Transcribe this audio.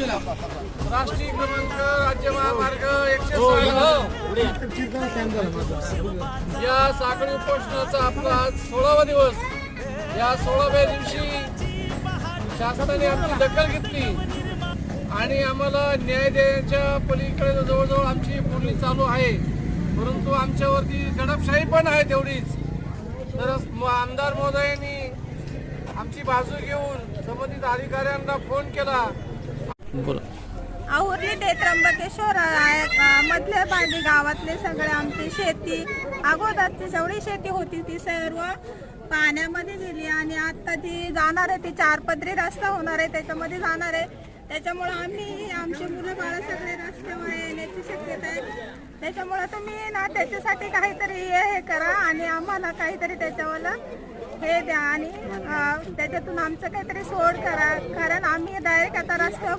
राष्ट्रीय क्रमांक राज्य महामार्ग एकशे सोळा या साखळी उपोषणाचा आपला आज सोळावा दिवस. या सोळाव्या दिवशी शासनाने आमची दखल घेतली आणि आम्हाला न्याय देण्याच्या पलीकडे जवळजवळ आमची बोलणी चालू आहे. परंतु आमच्यावरती दडपशाही पण आहे तेवढीच. तर आमदार महोदयांनी आमची बाजू घेऊन संबंधित अधिकाऱ्यांना फोन केला. आहुर्ली ते त्र्यंबकेश्वर आहे, मधल्या बाजी गावातले सगळे आमची शेती. अगोदरची जेवढी शेती होती ती सर्व पाण्यामध्ये गेली आणि आता जी जाणार आहे ती चार पदरी रस्ता होणार आहे त्याच्यामध्ये जाणार आहे. त्याच्यामुळं आम्ही आमची मुलं बाळं सगळे रस्त्यावर येण्याची शक्यता आहे. त्याच्यामुळं तुम्ही ना त्याच्यासाठी काहीतरी हे हे करा आणि आम्हाला काहीतरी त्याच्यावर हे द्या आणि त्याच्यातून आमचं काहीतरी सोड करा. कारण आम्ही डायरेक्ट आता रस्त्यावर